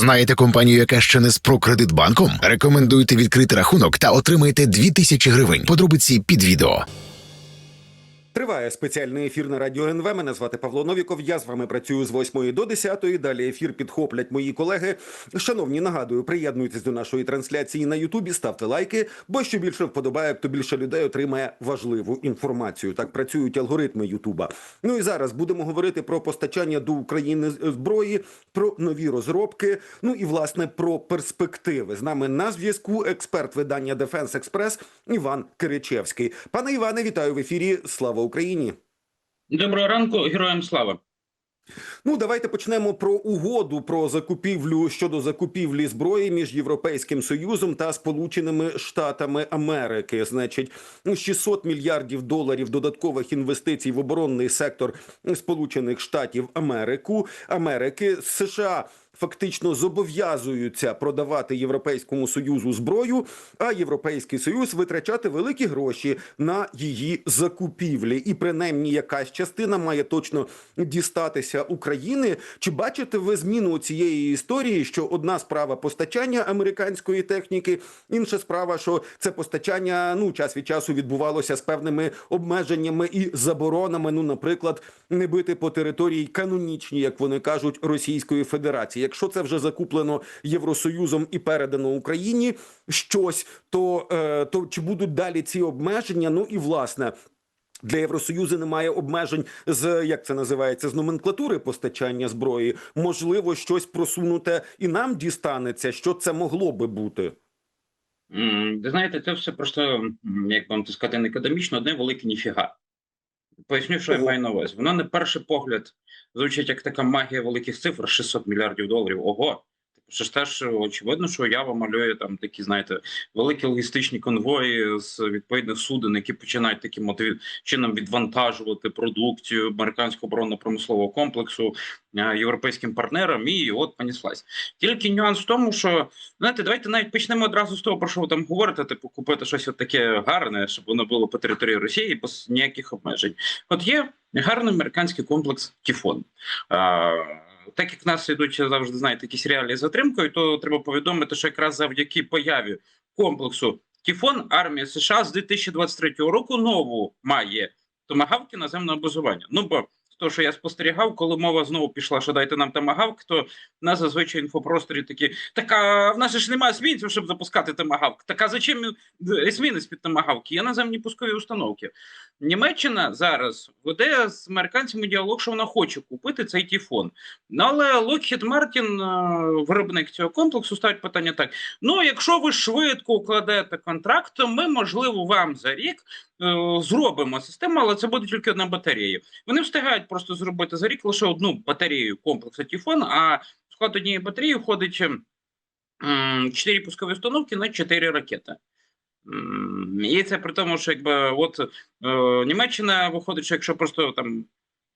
Знаєте компанію, яка ще не з Прокредитбанком? Рекомендуйте відкрити рахунок та отримайте 2000 гривень. Подробиці під відео. Триває спеціальний ефір на радіо НВ. Мене звати Павло Новіков. Я з вами працюю з 8 до 10. Далі ефір підхоплять мої колеги. Шановні, нагадую, приєднуйтесь до нашої трансляції на Ютубі, ставте лайки, бо що більше вподобає, то більше людей отримає важливу інформацію. Так працюють алгоритми Ютуба. Ну і зараз будемо говорити про постачання до України зброї, про нові розробки. Ну і власне про перспективи. З нами на зв'язку експерт видання Дефенс Експрес Іван Киричевський. Пане Іване, вітаю в ефірі. Слава Україні! Доброго ранку, героям слава. Ну, давайте почнемо про угоду про закупівлю щодо закупівлі зброї між Європейським Союзом та Сполученими Штатами Америки. Значить, ну, 600 мільярдів доларів додаткових інвестицій в оборонний сектор Сполучених Штатів Америку Америки США. Фактично зобов'язуються продавати Європейському союзу зброю, а Європейський Союз витрачати великі гроші на її закупівлі, і принаймні якась частина має точно дістатися України. Чи бачите ви зміну цієї історії? Що одна справа постачання американської техніки, інша справа, що це постачання ну час від часу відбувалося з певними обмеженнями і заборонами. Ну, наприклад, не бити по території канонічній, як вони кажуть, Російської Федерації. Якщо це вже закуплено Євросоюзом і передано Україні щось, то, е, то чи будуть далі ці обмеження? Ну і власне. Для Євросоюзу немає обмежень з як це називається з номенклатури постачання зброї. Можливо, щось просунуте і нам дістанеться. Що це могло би бути? Ви знаєте, це все просто, як вам сказати, не академічно, одне велике ніфіга. Поясню, що я маю на увазі. Вона на перший погляд звучить як така магія великих цифр 600 мільярдів доларів. Ого! Що ж теж очевидно, що Ява малює там такі, знаєте, великі логістичні конвої з відповідних суден, які починають таким от чином відвантажувати продукцію американського оборонно-промислового комплексу е, європейським партнерам, і от поніслась. Тільки нюанс в тому, що знаєте, давайте навіть почнемо одразу з того, про що ви там говорите, типу, купити щось от таке гарне, щоб воно було по території Росії без ніяких обмежень. От є гарний американський комплекс Тіфон. Так як в нас ідуть завжди знаєте, якісь реалії з затримкою, то треба повідомити, що якраз завдяки появі комплексу Тіфон армія США з 2023 року нову має томагавки наземного базування. Ну бо того, що я спостерігав, коли мова знову пішла, що дайте нам томагавк, то нас зазвичай інфопросторі такі так а в нас ж немає змінців, щоб запускати томагавк. Так а зачем з під томагавки? Є наземні пускові установки. Німеччина зараз веде з американцями діалог, що вона хоче купити цей тіфон. Ну, але Lockheed Martin, е, виробник цього комплексу, ставить питання так: ну, якщо ви швидко укладете контракт, то ми, можливо, вам за рік зробимо систему, але це буде тільки одна батарея. Вони встигають просто зробити за рік лише одну батарею комплексу Тіфон, а в склад однієї батареї входить ем, 4 пускові установки на 4 ракети. І це при тому, що якби от е, Німеччина виходить, що якщо просто там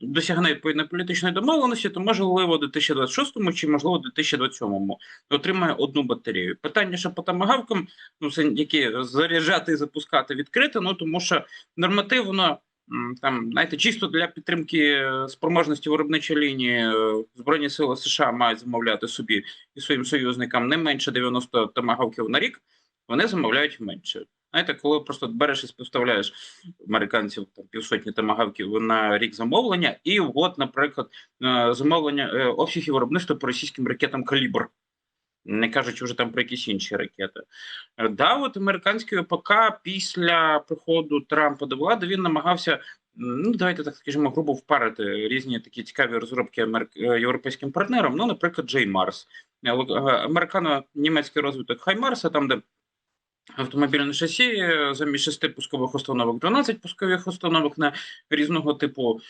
досягне відповідної політичної домовленості, то можливо у 2026 чи можливо у 2027 отримає одну батарею. Питання, що по тамагавкам, ну це які заряджати і запускати відкрито, ну тому що нормативно. Там, знаєте, чисто для підтримки е, спроможності виробничої лінії е, Збройні сили США мають замовляти собі і своїм союзникам не менше 90 томагавків на рік, вони замовляють менше. Знаєте, коли просто береш і співставляєш американців там півсотні томагавків на рік замовлення, і от, наприклад, е, замовлення е, обсягів виробництва по російським ракетам Калібр. Не кажучи вже там про якісь інші ракети. Е, Да, от американський ОПК після приходу Трампа до влади він намагався, ну давайте так скажімо, грубо впарити різні такі цікаві розробки європейським партнерам. Ну, наприклад, Джей Марс, американо-німецький розвиток Хаймарса, там, де автомобільне шасі е, замість шести пускових установок, 12 пускових установок на різного типу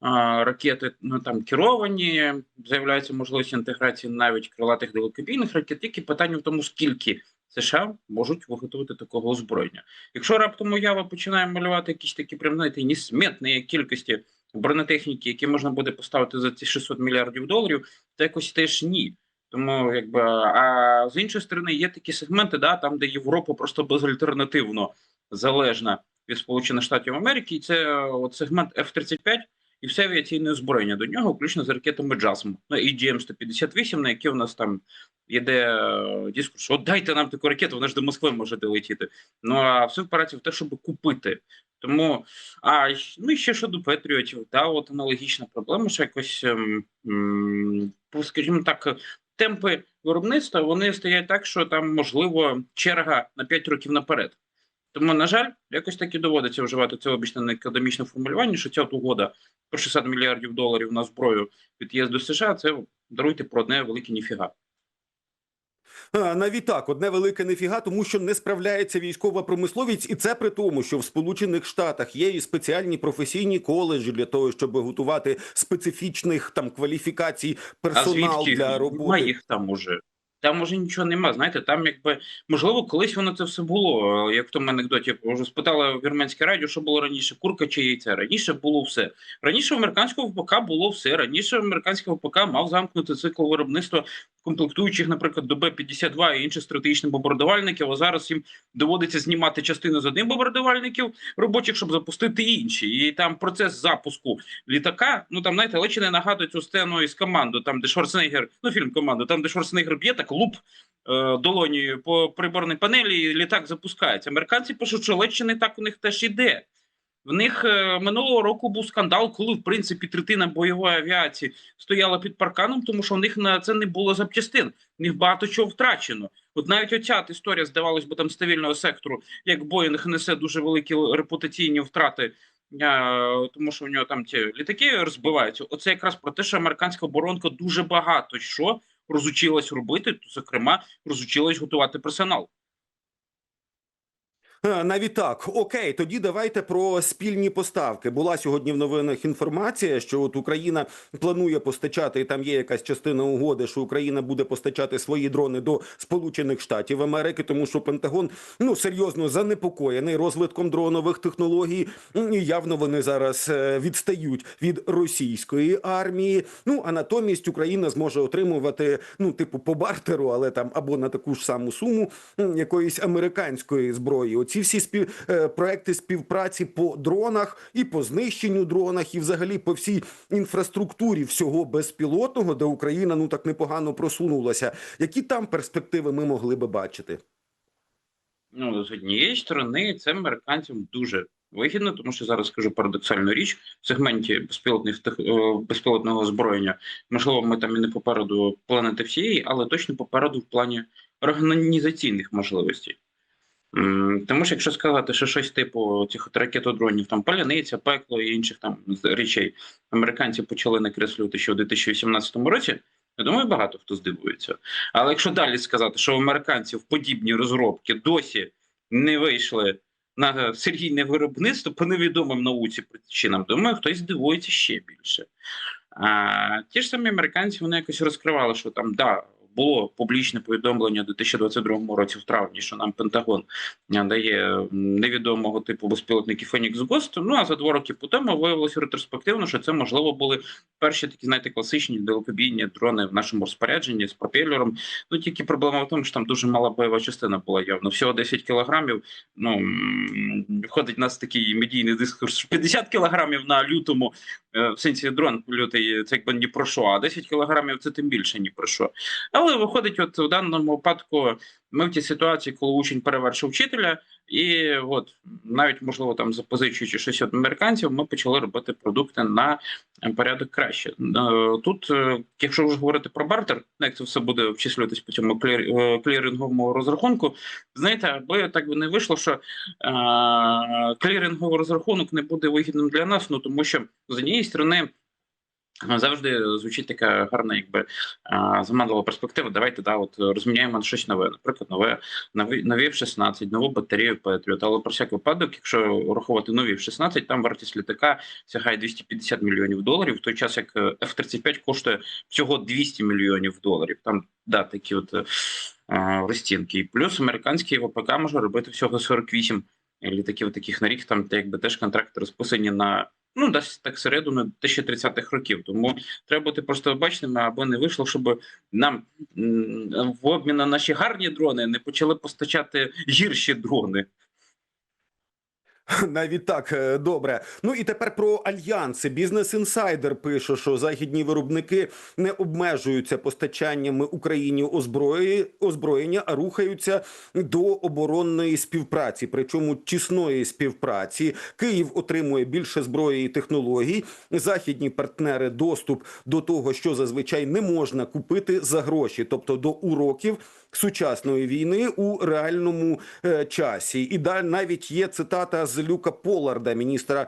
а, ракети, ну там керовані, з'являється можливість інтеграції навіть крилатих далекобійних ракет. Тільки питання в тому, скільки США можуть виготовити такого озброєння. Якщо раптом уява починає малювати якісь такі прям знаєте, несметні кількості бронетехніки, які можна буде поставити за ці 600 мільярдів доларів, то якось теж ні. Тому якби а з іншої сторони є такі сегменти, да, там де Європа просто безальтернативно залежна від Сполучених Штатів Америки, і це е, от сегмент F-35 і все авіаційне озброєння до нього, включно з ракетами JASM, ну і GM-158, на які у нас там йде е, дискурс, «От дайте нам таку ракету, вона ж до Москви може долетіти. Ну а все впирається в те, щоб купити. Тому, а ну і ще щодо Петріотів, да, от аналогічна проблема, що якось, ем, ну, скажімо так, темпи виробництва вони стоять так, що там можливо черга на 5 років наперед. Тому, на жаль, якось таки доводиться вживати це обічне академічне формулювання, що ця угода про 60 мільярдів доларів на зброю від ЄС до США, це даруйте про одне велике ніфіга. А, навіть так, одне велике нефіга, тому що не справляється військова промисловість, і це при тому, що в Сполучених Штатах є і спеціальні професійні коледжі для того, щоб готувати специфічних там кваліфікацій А персонал звідки для роботи. їх там уже? Там уже нічого нема. Знаєте, там якби можливо колись воно це все було. Як в тому анекдоті вже спитали вірменське радіо, що було раніше, курка чи яйця. Раніше було все. Раніше американського ВПК було все. Раніше американський ВПК мав замкнути цикл виробництва комплектуючих, наприклад, до Б-52 і інших стратегічних бомбардувальників. А зараз їм доводиться знімати частину з одних бомбардувальників робочих, щоб запустити інші. І там процес запуску літака. Ну там знаєте, лечі не нагадує цю сцену із команду, там де Шварценеггер, ну фільм команду, там де Шварценеггер б'є так луп е, долонію по приборній панелі, і літак запускається. Американці пишуть, що не так у них теж іде. В них е, минулого року був скандал, коли в принципі третина бойової авіації стояла під парканом, тому що в них на це не було запчастин. В них багато чого втрачено. От навіть оця історія, здавалось би, там з сектору, як Боїнг несе дуже великі репутаційні втрати, е, тому що у нього там ті літаки розбиваються. Оце якраз про те, що американська оборонка дуже багато що розучилась робити, зокрема, розучилась готувати персонал. Навіть так, окей, тоді давайте про спільні поставки. Була сьогодні в новинах інформація, що от Україна планує постачати, і там є якась частина угоди, що Україна буде постачати свої дрони до Сполучених Штатів Америки, тому що Пентагон ну серйозно занепокоєний розвитком дронових технологій. Явно вони зараз е, відстають від російської армії. Ну а натомість Україна зможе отримувати ну, типу, по бартеру, але там або на таку ж саму суму якоїсь американської зброї. Оці всі спів е, проекти співпраці по дронах і по знищенню дронах, і взагалі по всій інфраструктурі всього безпілотного, де Україна ну так непогано просунулася. Які там перспективи ми могли би бачити? Ну, з однієї сторони, це американцям дуже вигідно, тому що зараз скажу парадоксальну річ в сегменті безпілотних е, безпілотного озброєння. Можливо, ми там і не попереду планети всієї, але точно попереду в плані організаційних можливостей. Тому що якщо сказати, що щось типу цих от ракетодронів, там паляниця, пекло і інших там речей американці почали накреслювати ще у 2018 році. Я думаю, багато хто здивується. Але якщо далі сказати, що у американців подібні розробки досі не вийшли на серійне виробництво по невідомим науці причинам, думаю, хтось здивується ще більше. А, ті ж самі американці вони якось розкривали, що там да. Було публічне повідомлення у 2022 році в травні, що нам Пентагон е, дає невідомого типу безпілотники Фенікс Гост. Ну а за два роки по тому виявилося ретроспективно, що це можливо були перші такі, знаєте, класичні далекобійні дрони в нашому розпорядженні з пропелером. Ну тільки проблема в тому, що там дуже мала бойова частина була явно. Всього 10 кілограмів. Ну входить у нас такий медійний дискурс, що 50 кілограмів на лютому, е, в сенсі дрон лютий, це якби ні про що, а 10 кілограмів це тим більше ні про що. Але виходить, от у даному випадку ми в тій ситуації, коли учень перевершив вчителя, і от навіть можливо там запозичуючи щось від американців, ми почали робити продукти на порядок краще. Е, Тут, е, якщо вже говорити про бартер, ну, як це все буде вчислюватись по цьому е, кліринговому розрахунку, знаєте, аби так би не вийшло, що кліринговий розрахунок не буде вигідним для нас, ну тому що з однієї сторони. Завжди звучить така гарна, якби заманлива перспектива. Давайте да, от розміняємо на щось нове. Наприклад, нове нові нові F-16, нову батарею Patriot. Але про всяк випадок, якщо рахувати нові F-16, там вартість літака сягає 250 мільйонів доларів. В той час як е, F-35 коштує всього 200 мільйонів доларів. Там да, такі от е, е, розцінки. І плюс американський ВПК може робити всього 48 літаків таких на рік. Там якби теж контракти розписані на. Ну, десь так середину 2030-х років. Тому треба бути просто обачними, аби не вийшло, щоб нам в обмін на наші гарні дрони не почали постачати гірші дрони. Навіть так е, добре. Ну і тепер про альянси. Бізнес інсайдер пише, що західні виробники не обмежуються постачаннями Україні озброї, озброєння, а рухаються до оборонної співпраці, причому тісної співпраці. Київ отримує більше зброї і технологій. Західні партнери доступ до того, що зазвичай не можна купити за гроші, тобто до уроків сучасної війни у реальному е, часі. І навіть є цитата з Люка Поларда, міністра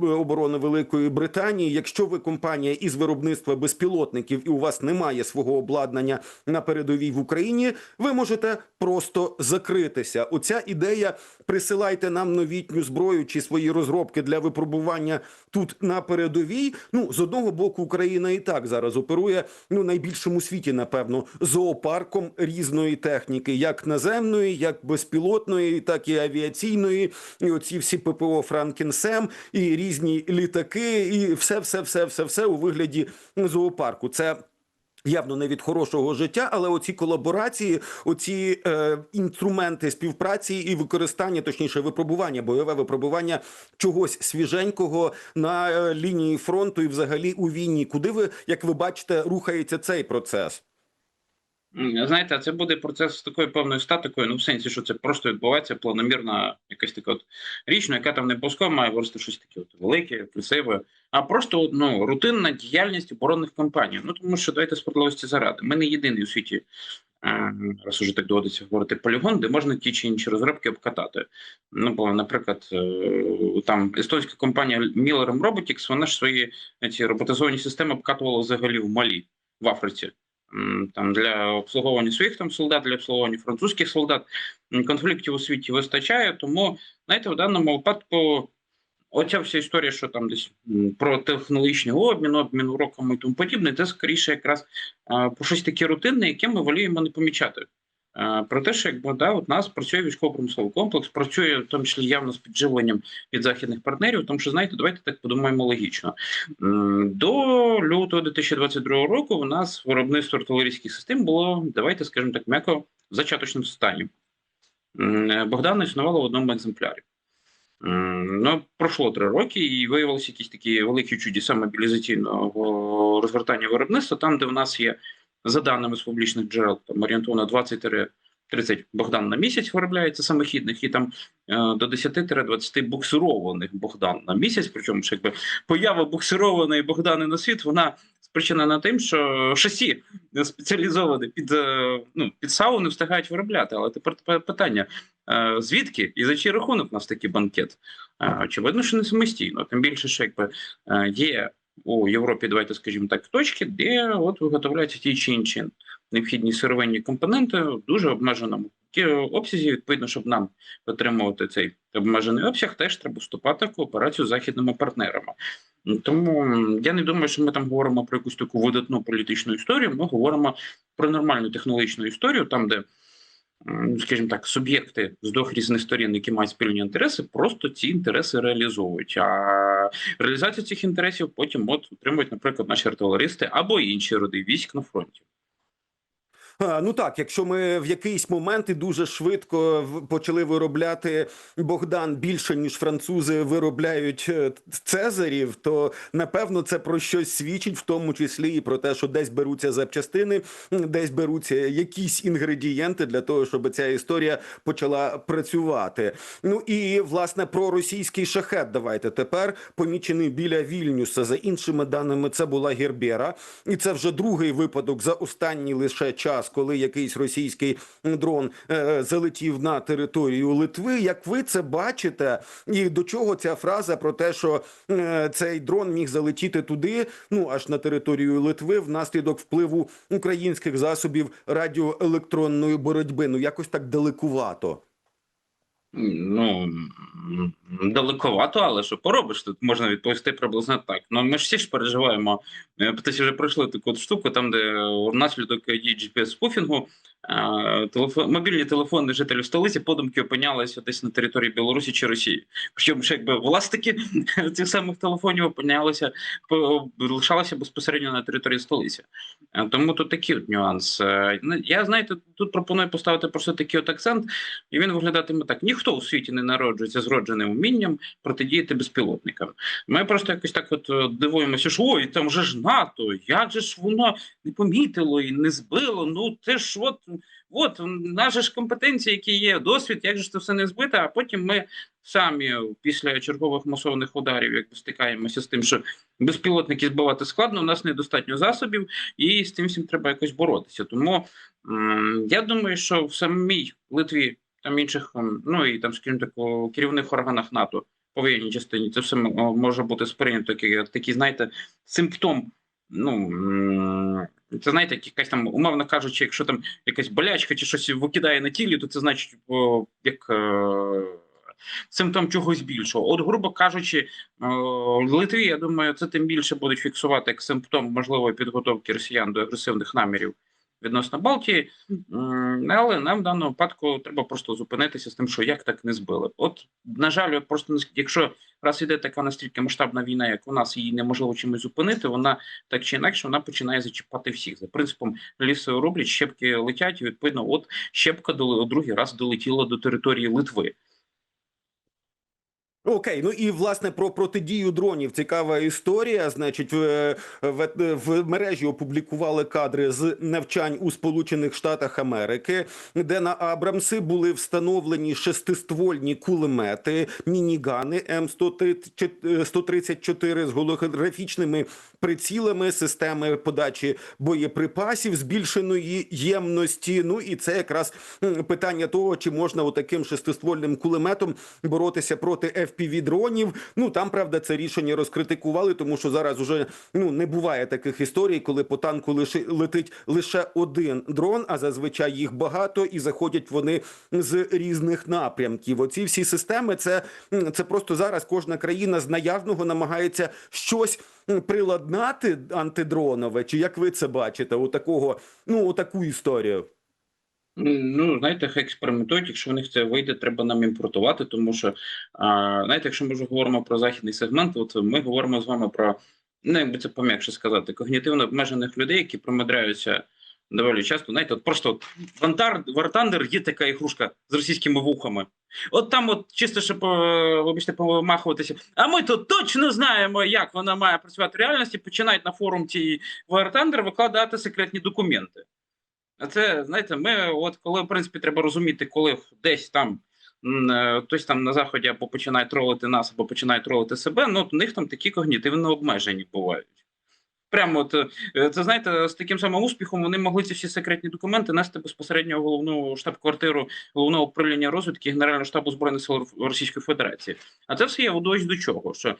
оборони Великої Британії. Якщо ви компанія із виробництва безпілотників і у вас немає свого обладнання на передовій в Україні, ви можете просто закритися. Оця ідея присилайте нам новітню зброю чи свої розробки для випробування тут на передовій. Ну з одного боку, Україна і так зараз оперує ну найбільшому світі, напевно, зоопарком різної техніки, як наземної, як безпілотної, так і авіаційної. І оці всі ППО Франкенсем, і різні літаки, і все, все, все, все, все у вигляді зоопарку. Це. Явно не від хорошого життя, але оці колаборації, оці е, інструменти співпраці і використання, точніше, випробування, бойове випробування чогось свіженького на е, лінії фронту і взагалі у війні. Куди ви, як ви бачите, рухається цей процес? М, Знаєте, це буде процес з такою певною статикою, ну в сенсі, що це просто відбувається планомірна якась така от річ, ну, яка там не обов'язково має вирости щось таке от велике, красиве, а просто ну, рутинна діяльність оборонних компаній. Ну тому що давайте справедливості заради. Ми не єдиний у світі, е, раз уже так доводиться говорити, полігон, де можна ті чи інші розробки обкатати. Ну бо, наприклад, е, там естонська компанія Miller Robotics, вона ж свої ці роботизовані системи обкатувала взагалі в Малі в Африці. Там для обслуговування своїх там солдат, для обслуговування французьких солдат конфліктів у світі вистачає. Тому знаєте, в даному випадку оця вся історія, що там десь про технологічний обмін, обмін уроками і тому подібне, це скоріше якраз про щось таке рутинне, яке ми воліємо не помічати. А, Про те, що якби да, у нас працює військово-промисловий комплекс, працює в тому числі явно з підживленням від західних партнерів, тому що знаєте, давайте так подумаємо логічно. До лютого 2022 року у нас виробництво артилерійських систем було, давайте скажемо так м'яко, в зачаточному стані. М, Богдан існувало в одному екземплярі. Ну, пройшло три роки, і виявилися якісь такі великі чудеса мобілізаційного розгортання виробництва, там, де в нас є, за даними з публічних джерел, там орієнтовно 20 30 Богдан на місяць виробляється самохідних, і там е, до 10-20 буксированих Богдан на місяць. Причому ж якби поява буксированої Богдани на світ, вона спричинена тим, що шасі спеціалізоване під, е, ну, під САУ не встигають виробляти. Але тепер питання: е, звідки і за чий рахунок у нас такий банкет? Очевидно, що не самостійно. Тим більше, що якби є у Європі, давайте скажімо так, точки, де от виготовляються ті чи інші необхідні сировинні компоненти в дуже обмеженому обсязі. Відповідно, щоб нам отримувати цей обмежений обсяг, теж треба вступати в кооперацію з західними партнерами. Тому я не думаю, що ми там говоримо про якусь таку видатну політичну історію. Ми говоримо про нормальну технологічну історію, там, де, скажімо так, суб'єкти з двох різних сторін, які мають спільні інтереси, просто ці інтереси реалізовують. А реалізацію цих інтересів потім от отримують, наприклад, наші артилеристи або інші роди військ на фронті. Ну так, якщо ми в якийсь момент і дуже швидко почали виробляти Богдан більше ніж французи виробляють е, цезарів, то напевно це про щось свідчить, в тому числі і про те, що десь беруться запчастини, десь беруться якісь інгредієнти для того, щоб ця історія почала працювати. Ну і власне про російський шахет. Давайте тепер помічений біля Вільнюса. За іншими даними, це була Гербера, і це вже другий випадок за останній лише час, коли якийсь російський дрон е, залетів на територію Литви. Як ви це бачите, і до чого ця фраза про те, що е, цей дрон міг залетіти туди, ну аж на територію Литви, внаслідок впливу українських засобів радіоелектронної боротьби? Ну якось так далекувато. Ну далековато, але що поробиш? Тут можна відповісти приблизно так. Ну ми ж всі ж переживаємо. е, вже пройшли таку от штуку, там де внаслідок дії GPS спуфінгу е, телефон, мобільні телефони жителів столиці подумки опинялися десь на території Білорусі чи Росії. Причому ж якби власники цих самих телефонів опинялися лишалися безпосередньо на території столиці. Е, Тому тут такий от нюанс. Ну, Я знаєте, тут пропоную поставити просто такий от акцент, і він виглядатиме так: ніхто у світі не народжується з родженим вмінням протидіяти безпілотникам. Ми просто якось так от е, дивуємося, що ой, там же ж НАТО, як же ж воно не помітило і не збило. Ну це ж от, от наші ж компетенції, які є, досвід, як же це все не збито, а потім ми самі після чергових масованих ударів якби стикаємося з тим, що безпілотники збивати складно, у нас недостатньо засобів, і з цим всім треба якось боротися. Тому я думаю, що в самій Литві там інших, ну і там, скажімо так, у керівних органах НАТО по воєнній частині це все може бути сприйнято як такий, знаєте, симптом. Ну це знаєте, якась там, умовно кажучи, якщо там якась болячка чи щось викидає на тілі, то це значить як. Е- Симптом чогось більшого. От, грубо кажучи, в Литві, я думаю, це тим більше будуть фіксувати як симптом можливої підготовки росіян до агресивних намірів відносно Балтії. Але нам в даному випадку треба просто зупинитися з тим, що як так не збили. От, на жаль, просто якщо раз іде така настільки масштабна війна, як у нас, її неможливо чимось зупинити, вона так чи інакше вона починає зачіпати всіх. За принципом лісу роблять, щепки летять, і відповідно, от щепка до другий раз долетіла до території Литви. Окей, ну і власне про протидію дронів цікава історія. Значить, в, в, в мережі опублікували кадри з навчань у Сполучених Штатах Америки, де на Абрамси були встановлені шестиствольні кулемети, мінігани М 134 з голографічними прицілами, системи подачі боєприпасів збільшеної ємності. Ну і це якраз питання того, чи можна отаким шестиствольним кулеметом боротися проти fpv дронів. Ну там правда це рішення розкритикували, тому що зараз уже ну не буває таких історій, коли по танку лише летить лише один дрон, а зазвичай їх багато, і заходять вони з різних напрямків. Оці всі системи, це, це просто зараз кожна країна з наявного намагається щось приладнати антидронове. Чи як ви це бачите? У такого, ну у таку історію. Ну, знаєте, хай експериментують. Якщо в них це вийде, треба нам імпортувати, тому що а, знаєте, якщо ми вже говоримо про західний сегмент, от ми говоримо з вами про ну, якби це пом'якше сказати, когнітивно обмежених людей, які промидряються доволі часто. Знаєте, от просто от Вантар Вартандер є така ігрушка з російськими вухами. От там, от чисто щоб е, вибачте, помахуватися. А ми то точно знаємо, як вона має працювати в реальності. Починають на форум цієї Вартандер викладати секретні документи. А це, знаєте, ми, от коли, в принципі, треба розуміти, коли десь там е, хтось там на заході або починає тролити нас, або починає тролити себе, ну у них там такі когнітивні обмежені бувають. Прямо от е, це знаєте, з таким самим успіхом вони могли ці всі секретні документи нести безпосередньо в головну штаб-квартиру головного управління розвідки Генерального штабу збройних сил Російської Федерації. А це все є ось до чого. Що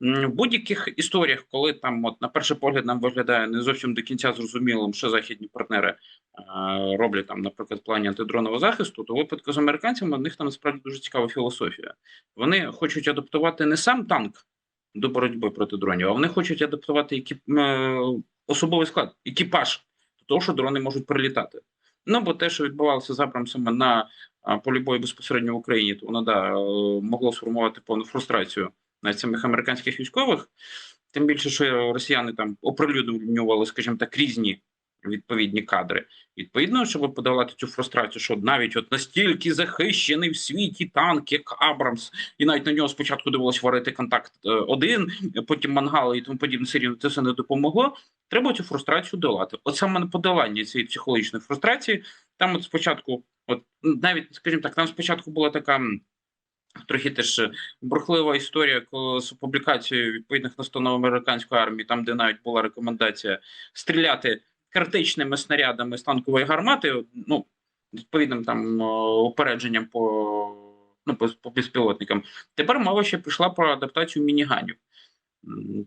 в будь-яких історіях, коли там, от на перший погляд, нам виглядає не зовсім до кінця зрозумілим, що західні партнери е, роблять там, наприклад, в плані антидронового захисту, то випадку з американцями в них там насправді дуже цікава філософія. Вони хочуть адаптувати не сам танк до боротьби проти дронів, а вони хочуть адаптувати екіп... е, особовий склад, екіпаж до того, що дрони можуть прилітати. Ну бо те, що відбувалося з Абрамсами на полі бою безпосередньо в Україні, то воно да, е, могло сформувати повну фрустрацію на самих американських військових. Тим більше, що росіяни там оприлюднювали, скажімо так, різні відповідні кадри. Відповідно, щоб подолати цю фрустрацію, що навіть от настільки захищений в світі танк, як Абрамс, і навіть на нього спочатку довелося варити контакт е, один, потім мангали і тому подібне, все рівно це все не допомогло. Треба цю фрустрацію долати. От саме подолання цієї психологічної фрустрації, там от спочатку, от навіть, скажімо так, там спочатку була така. Трохи теж е, бурхлива історія коли з публікацією відповідних настанов американської армії, там де навіть була рекомендація стріляти критичними снарядами з танкової гармати, ну відповідним там упередженням по ну по, по безпілотникам. Тепер мова ще пішла про адаптацію мініганів.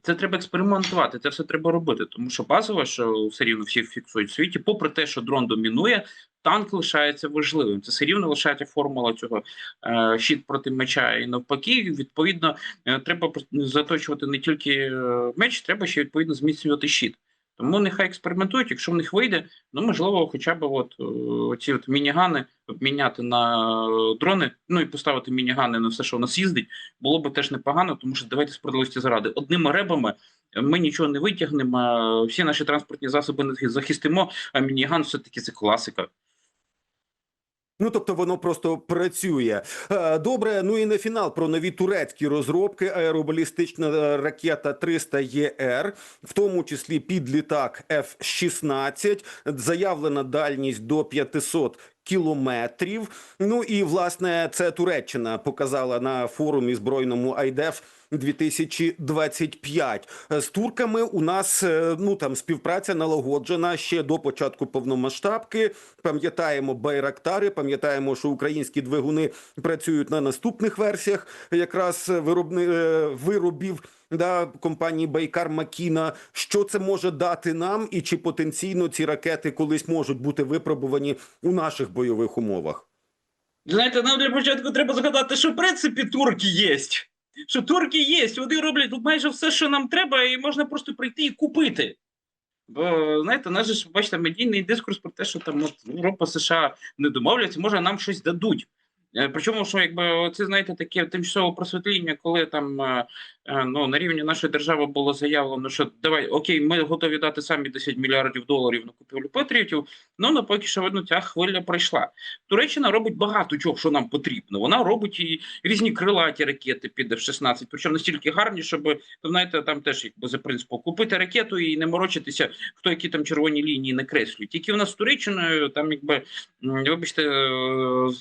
Це треба експериментувати, це все треба робити, тому що базово, що все рівно всі фіксують в світі, попри те, що дрон домінує, танк лишається важливим. Це все рівно лишається формула цього е, щит проти меча і навпаки. Відповідно, е, треба заточувати не тільки е, меч, треба ще відповідно зміцнювати щит. Тому нехай експериментують, якщо в них вийде, ну можливо, хоча б от е, ці от мінігани обміняти на е, дрони, ну і поставити мінігани на все, що у нас їздить, було б теж непогано, тому що давайте справедливості заради. Одними ребами ми нічого не витягнемо, всі наші транспортні засоби не захистимо, а мініган все-таки це класика. Ну, тобто воно просто працює. Е, Добре, ну і на фінал про нові турецькі розробки. Аеробалістична е, ракета 300 ЄР, в тому числі під літак F-16, заявлена дальність до 500 кілометрів. Ну і власне це Туреччина показала на форумі збройному IDEF 2025. З турками у нас е, ну там співпраця налагоджена ще до початку повномасштабки. Пам'ятаємо байрактари, пам'ятаємо, що українські двигуни працюють на наступних версіях, якраз виробни е, виробів. Да, компанії Байкар Макіна, що це може дати нам, і чи потенційно ці ракети колись можуть бути випробувані у наших бойових умовах? Знаєте, нам для початку треба згадати, що в принципі турки є. Що турки є, вони роблять майже все, що нам треба, і можна просто прийти і купити. Бо знаєте, нас ж бачите, медійний дискурс про те, що там от Європа, США не домовляться, може нам щось дадуть. Е, Причому, що якби це знаєте таке тимчасове просвітління, коли там е, е, ну на рівні нашої держави було заявлено, що давай окей, ми готові дати самі 10 мільярдів доларів на купівлю патріотів. Ну на поки що видно, ця хвиля пройшла. Туреччина робить багато чого, що нам потрібно. Вона робить і різні крилаті ракети під F-16, причому настільки гарні, щоб ну, знаєте, там теж якби за принципом купити ракету і не морочитися, хто які там червоні лінії накреслює. Тільки в нас з Туреччиною там, якби вибачте,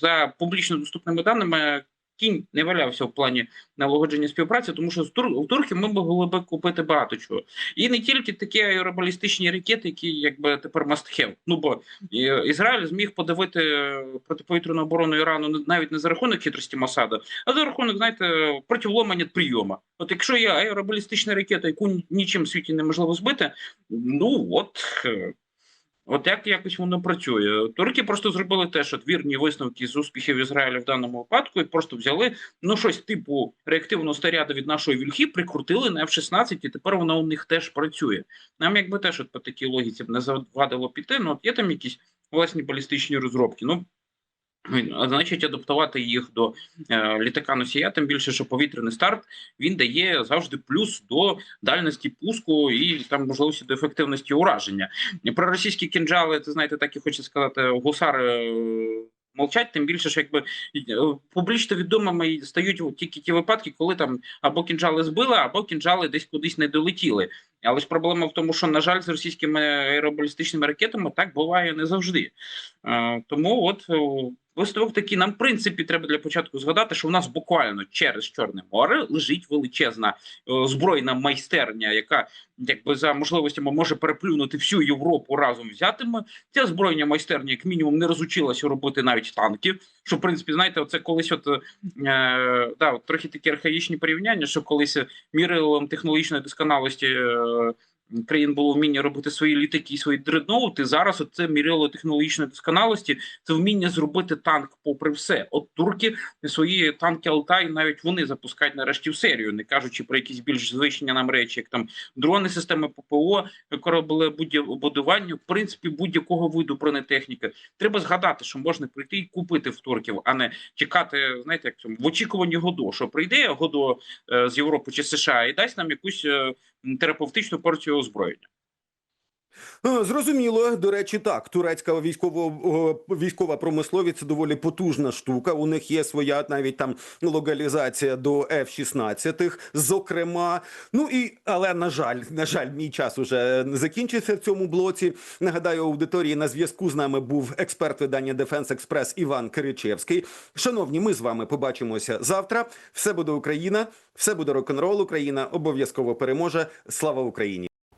за публічно доступними даними. Кінь не валявся в плані налагодження співпраці, тому що з тур ми могли би купити багато чого. І не тільки такі аеробалістичні ракети, які якби тепер have. Ну бо е, Ізраїль зміг подавити е, протиповітряну оборону Ірану навіть не за рахунок хитрості Масада, а за рахунок, знаєте, противломання прийома. От якщо є аеробалістична ракета, яку нічим в світі неможливо збити, ну от. От як якось воно працює. Турки просто зробили теж от вірні висновки з успіхів Ізраїля в даному випадку, і просто взяли ну щось типу реактивного снаряду від нашої вільхи, прикрутили на F-16, і тепер воно у них теж працює. Нам якби теж от по такій логіці б не завадило піти. Ну от є там якісь власні балістичні розробки. Ну значить, адаптувати їх до е, літака носія, тим більше, що повітряний старт він дає завжди плюс до дальності пуску і там можливості до ефективності ураження. Про російські кінжали, це знаєте, так і хочу сказати, гусари е, мовчать, тим більше, що якби е, публічно відомими стають тільки ті випадки, коли там або кінжали збили, або кінжали десь кудись не долетіли. Але ж проблема в тому, що на жаль, з російськими аеробалістичними ракетами так буває не завжди. Е, тому от висновок такий, нам в принципі треба для початку згадати, що у нас буквально через Чорне море лежить величезна е, збройна майстерня, яка якби за можливостями може переплюнути всю Європу разом взятиме. Ця збройна майстерня, як мінімум, не розучилася робити навіть танки. Що в принципі, знаєте, оце колись, от е, да, от трохи такі архаїчні порівняння, що колись мірилом технологічної досконалості. Е, Країн було вміння робити свої літаки, свої дредноути. Зараз це мірило технологічної досконалості. Це вміння зробити танк, попри все. От турки свої танки Алтай навіть вони запускають нарешті в серію, не кажучи про якісь більш звичні нам речі, як там дрони, системи ППО, будування, в принципі, будь-якого виду бронетехніки. Треба згадати, що можна прийти і купити в турків, а не чекати, знаєте, як цьому в очікуванні Годо, що прийде Годо е, з Європи чи США і дасть нам якусь е, терапевтичну порцію озброєння. Е, Зрозуміло, до речі, так. Турецька військово військова промисловість це доволі потужна штука. У них є своя навіть там локалізація до F-16, зокрема. Ну і але на жаль, на жаль, мій час уже закінчився в цьому блоці. Нагадаю, аудиторії на зв'язку з нами був експерт видання Дефенс Експрес Іван Киричевський. Шановні, ми з вами побачимося завтра. Все буде Україна, все буде рок-н-рол. Україна обов'язково переможе. Слава Україні!